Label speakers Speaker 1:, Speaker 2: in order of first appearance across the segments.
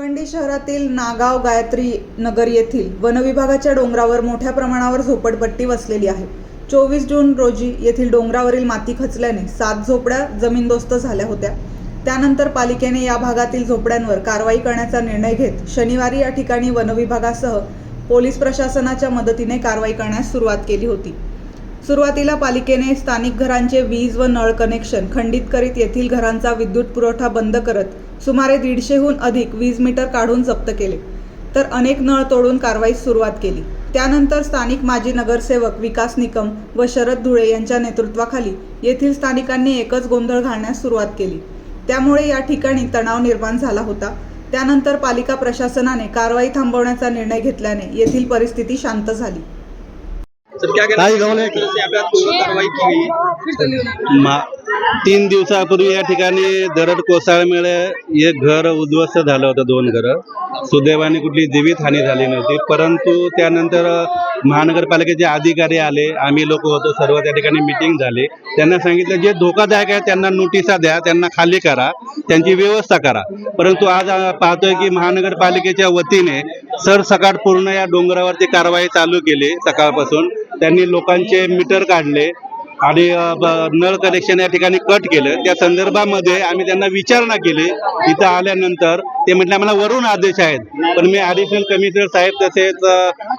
Speaker 1: पंडी शहरातील नागाव गायत्री नगर येथील वनविभागाच्या डोंगरावर मोठ्या प्रमाणावर झोपडपट्टी वसलेली आहे चोवीस जून रोजी येथील डोंगरावरील माती खचल्याने सात झोपड्या जमीनदोस्त झाल्या होत्या त्यानंतर पालिकेने या भागातील झोपड्यांवर कारवाई करण्याचा निर्णय घेत शनिवारी या ठिकाणी वनविभागासह पोलीस प्रशासनाच्या मदतीने कारवाई करण्यास सुरुवात केली होती सुरुवातीला पालिकेने स्थानिक घरांचे वीज व नळ कनेक्शन खंडित करीत येथील घरांचा विद्युत पुरवठा बंद करत सुमारे दीडशेहून अधिक वीज मीटर काढून जप्त केले तर अनेक नळ तोडून कारवाईस सुरुवात केली त्यानंतर स्थानिक माजी नगरसेवक विकास निकम व शरद धुळे यांच्या नेतृत्वाखाली येथील स्थानिकांनी एकच गोंधळ घालण्यास सुरुवात केली त्यामुळे या ठिकाणी तणाव निर्माण झाला होता त्यानंतर पालिका प्रशासनाने कारवाई थांबवण्याचा निर्णय घेतल्याने येथील परिस्थिती शांत झाली
Speaker 2: काही
Speaker 3: कारवाई तीन दिवसापूर्वी या ठिकाणी दरड मिळे एक घर उद्ध्वस्त झालं होतं दोन घर सुदैवाने कुठली जीवित हानी झाली नव्हती परंतु त्यानंतर महानगरपालिकेचे अधिकारी आले आम्ही लोक होतो सर्व त्या ठिकाणी मिटिंग झाली त्यांना सांगितलं जे धोकादायक आहे त्यांना नोटिसा द्या त्यांना खाली करा त्यांची व्यवस्था करा परंतु आज पाहतोय की महानगरपालिकेच्या वतीने सकाळ पूर्ण या डोंगरावरती कारवाई चालू केली सकाळपासून त्यांनी लोकांचे मीटर काढले आणि नळ कनेक्शन या ठिकाणी कट केलं त्या संदर्भामध्ये आम्ही त्यांना विचारणा केली इथं आल्यानंतर ते म्हटले आम्हाला वरून आदेश आहेत पण मी ॲडिशनल कमिशनर साहेब तसेच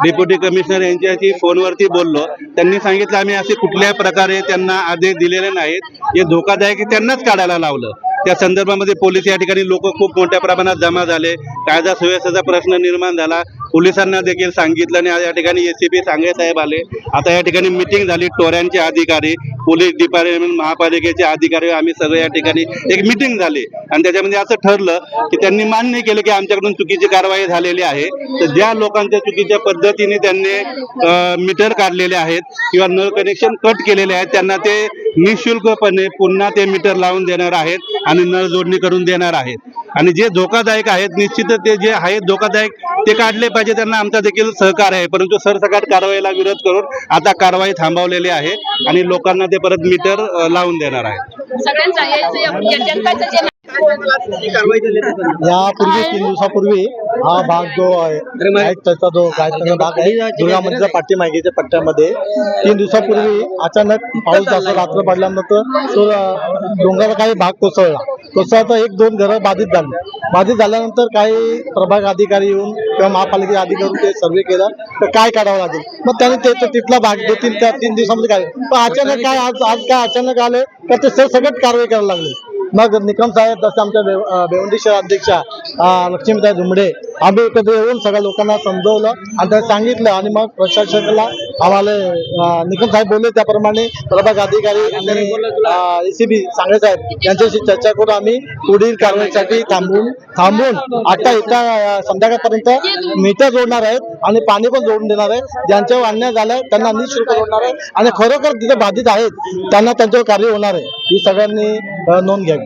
Speaker 3: डेप्युटी कमिशनर यांच्याशी फोनवरती बोललो त्यांनी सांगितलं आम्ही असे कुठल्याही प्रकारे त्यांना आदेश दिलेले नाहीत हे धोकादायक त्यांनाच काढायला लावलं त्या संदर्भामध्ये पोलीस या ठिकाणी लोक खूप मोठ्या प्रमाणात जमा झाले कायदा सुव्यवस्थेचा प्रश्न निर्माण झाला पोलिसांना देखील सांगितलं आणि या ठिकाणी एसीपी सी सांगे साहेब आले आता या ठिकाणी मिटिंग झाली टोऱ्यांचे अधिकारी पोलीस डिपार्टमेंट महापालिकेचे अधिकारी आम्ही सगळे या ठिकाणी एक मिटिंग झाली आणि त्याच्यामध्ये असं ठरलं की त्यांनी मान्य केलं की आमच्याकडून चुकीची कारवाई झालेली आहे तर ज्या लोकांच्या चुकीच्या पद्धतीने त्यांनी मीटर काढलेले आहेत किंवा नळ कनेक्शन कट केलेले आहेत त्यांना ते निशुल्कपणे पुन्हा ते मीटर लावून देणार आहेत आणि नळ जोडणी करून देणार आहेत आणि जे धोकादायक आहेत निश्चित ते जे आहेत धोकादायक ते काढले पाहिजे त्यांना आमचा देखील सहकार आहे परंतु सरसकट कारवाईला विरोध करून आता कारवाई थांबवलेली आहे आणि लोकांना ते परत मीटर लावून देणार आहे
Speaker 4: यापूर्वी तीन दिवसापूर्वी हा भाग जो आहे त्याचा जो काय भाग आहे दुर्गा पाठी मागेच्या पट्ट्यामध्ये तीन दिवसापूर्वी अचानक पाऊस जास्त रात्र पडल्यानंतर तो डोंगराचा काही भाग कोसळला कोसळता एक दोन घर बाधित झाली बाधित झाल्यानंतर काही प्रभाग अधिकारी येऊन किंवा महापालिके अधिकारी ते सर्वे केला तर काय काढावं लागेल मग त्याने ते तिथला भाग तीन त्या तीन दिवसामध्ये काय पण अचानक काय आज आज काय अचानक आले तर ते सगळंच कारवाई करायला लागले मग निकम साहेब तसे आमच्या बेवंडी अध्यक्षा लक्ष्मीताई झुमडे आम्ही एकत्र येऊन सगळ्या लोकांना समजवलं आणि त्यांना सांगितलं आणि मग प्रशासकाला आम्हाला निकम साहेब बोलले त्याप्रमाणे प्रभाग अधिकारी आणि एसीबी सांगळे साहेब यांच्याशी चर्चा करून आम्ही पुढील कारवाईसाठी थांबून थांबून आता एका संध्याकाळपर्यंत मीटर जोडणार आहेत आणि पाणी पण जोडून देणार आहे ज्यांच्यावर अन्याय झालाय त्यांना निशुल्क जोडणार आहे आणि खरोखर तिथे बाधित आहेत त्यांना त्यांच्यावर कार्य होणार आहे ही सगळ्यांनी नोंद घ्यावी